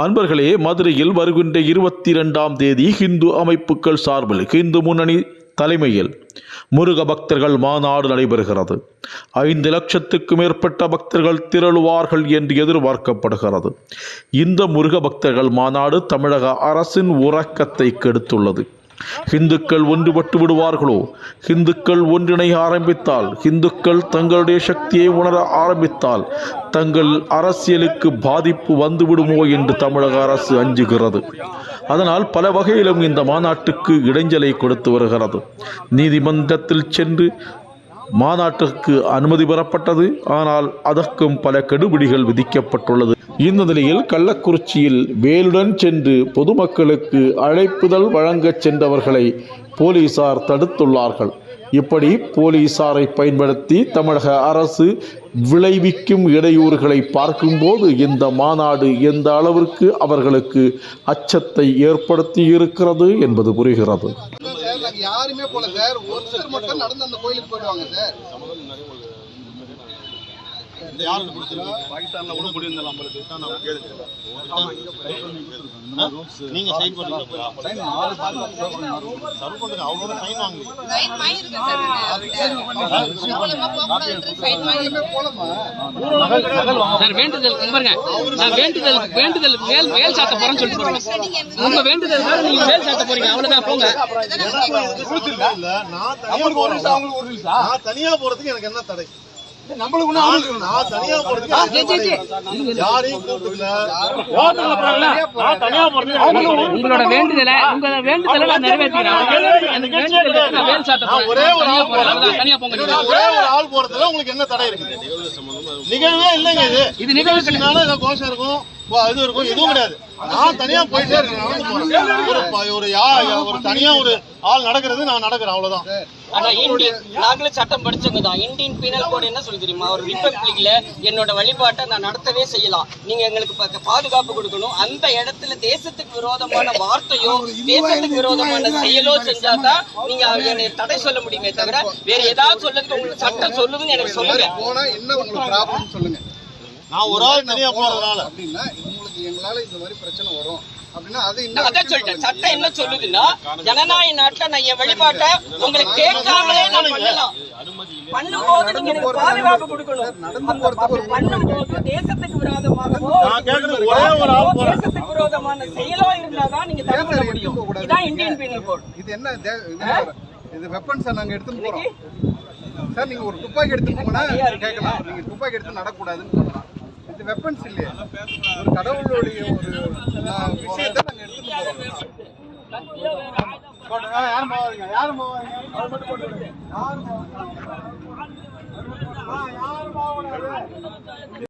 அன்பர்களே மதுரையில் வருகின்ற இருபத்தி இரண்டாம் தேதி ஹிந்து அமைப்புகள் சார்பில் ஹிந்து முன்னணி தலைமையில் முருக பக்தர்கள் மாநாடு நடைபெறுகிறது. ஐந்து லட்சத்துக்கு மேற்பட்ட பக்தர்கள் திரளுவார்கள் என்று எதிர்பார்க்கப்படுகிறது. இந்த முருக பக்தர்கள் மாநாடு தமிழக அரசின் உறக்கத்தை கெடுத்துள்ளது. ஹிந்துக்கள் ஒன்றுபட்டு விடுவார்களோ? ஹிந்துக்கள் ஒன்றிணைய ஆரம்பித்தால் ஹிந்துக்கள் தங்களுடைய சக்தியை உணர ஆரம்பித்தால் தங்கள் அரசியலுக்கு பாதிப்பு வந்துவிடுமோ என்று தமிழக அரசு அஞ்சுகிறது. அதனால் பல வகையிலும் இந்த மாநாட்டுக்கு இடைஞ்சலை கொடுத்து வருகிறது. நீதிமன்றத்தில் சென்று மாநாட்டிற்கு அனுமதி பெறப்பட்டது. ஆனால் அதற்கும் பல கெடுபிடிகள் விதிக்கப்பட்டுள்ளது. இந்த நிலையில் கள்ளக்குறிச்சியில் வேலுடன் சென்று பொதுமக்களுக்கு அழைப்புதல் வழங்கச் சென்றவர்களை போலீசார் தடுத்துள்ளார்கள். இப்படி போலீசாரை பயன்படுத்தி தமிழக அரசு விளைவிக்கும் இடையூறுகளை பார்க்கும்போது இந்த மாநாடு எந்த அளவிற்கு அவர்களுக்கு அச்சத்தை ஏற்படுத்தி இருக்கிறது என்பது புரிகிறது. அது யாருமே போல சார். ஒருத்தர் மட்டும் நடந்து அந்த கோயிலுக்கு போயிடுவாங்க சார். பாகிஸ்தான்ல கூட முடியும் நம்மளுக்கு கேளுங்க சைன் சர்வ் பண்ணுங்க அவங்களோட சைன் வாங்குங்க. சார் வேண்டுதல் பாருங்க. நான் வேண்டுதல் வேண்டுதல் வேல் வேல் சாத்த போறேன்னு சொல்லிட்டு போறேன் உங்க வேண்டுதல் வேற நீங்க வேல் சாத்த போறீங்க. அவ்வளவுதான் போங்க. இல்ல நான் தனியா போறேன். நான் தனியா போறதுக்கு எனக்கு என்ன தடை? உங்களோட வேண்டுதலை உங்களோட வேண்டுதலை நான் என்னோட ஒரே ஒரு ஆள் போறதுல உங்களுக்கு என்ன தடை இருக்கு நிகழ்வே இல்லைங்க இது. இது. நிகழ்ச்சினால ஏதோ கோஷம் இருக்கும் இது இருக்கும் எதுவும் கிடையாது. நான் தனியா போயிட்டே இருக்கேன் நடந்து போறேன். ஒரு யா ஒரு தனியா ஒரு ஆள் நடக்கிறது நான் நடக்கிறேன் அவ்வளவுதான். ஆனா நாங்களும் சட்டம் படிச்சவங்க தான். இந்தியன் பீனல் கோட் என்ன சொல்லி தெரியுமா? ஒரு ரிப்பப்ளிக்ல என்னோட வழிபாட்டை நான் நடத்தவே செய்யலாம். நீங்க எங்களுக்கு பக்க- பாதுகாப்பு கொடுக்கணும். அந்த இடத்துல தேசத்துக்கு விரோதமான வார்த்தையோ தேசத்துக்கு விரோதமான செயலோ செஞ்சாதான் நீங்க என்னை தடை சொல்ல முடியுமே தவிர வேற ஏதாவது சொல்லதுக்கு உங்களுக்கு சட்டம் சொல்லுதுன்னு எனக்கு சொல்லுங்க. போனா என்ன உங்களுக்கு ப்ராப்ளம் சொல்லுங்க. நான் ஒரு ஆள் தனியா போறதுனால. அப்படின்னா உங்களுக்கு எங்களால இந்த மாதிரி பிரச்சனை வரும். சட்டம் என்ன சொல்லுதுன்னா ஜனநாயக நாட்டுல நான் என் வழிபாட்டை உங்களுக்கு கேட்காமலே நான் பண்ணலாம். பண்ணும்போது நீங்க எனக்கு பாதுகாப்பு கொடுக்கணும். பண்ணும்போது தேசத்துக்கு விரோதமாகவோ தேசத்துக்கு விரோதமான செயலோ இருந்தாதான் நீங்க தடை பண்ண முடியும். இதான் இந்தியன் பீனல் கோட் இது என்ன இது வெப்பன்ஸ் நாங்க எடுத்துட்டு போறோம். சார் நீங்கள் ஒரு துப்பாக்கி எடுத்துட்டு போனால் கேட்கலாம். நீங்கள் துப்பாக்கி எடுத்து நடக்கூடாதுன்னு சொல்லலாம் இது வெப்பன்ஸ் இல்லையா. ஒரு கடவுளுடைய ஒரு விஷயத்தை நாங்கள் எடுத்துட்டு யாரும் போவாதீங்க யாரும் போவாதீங்க யாரும்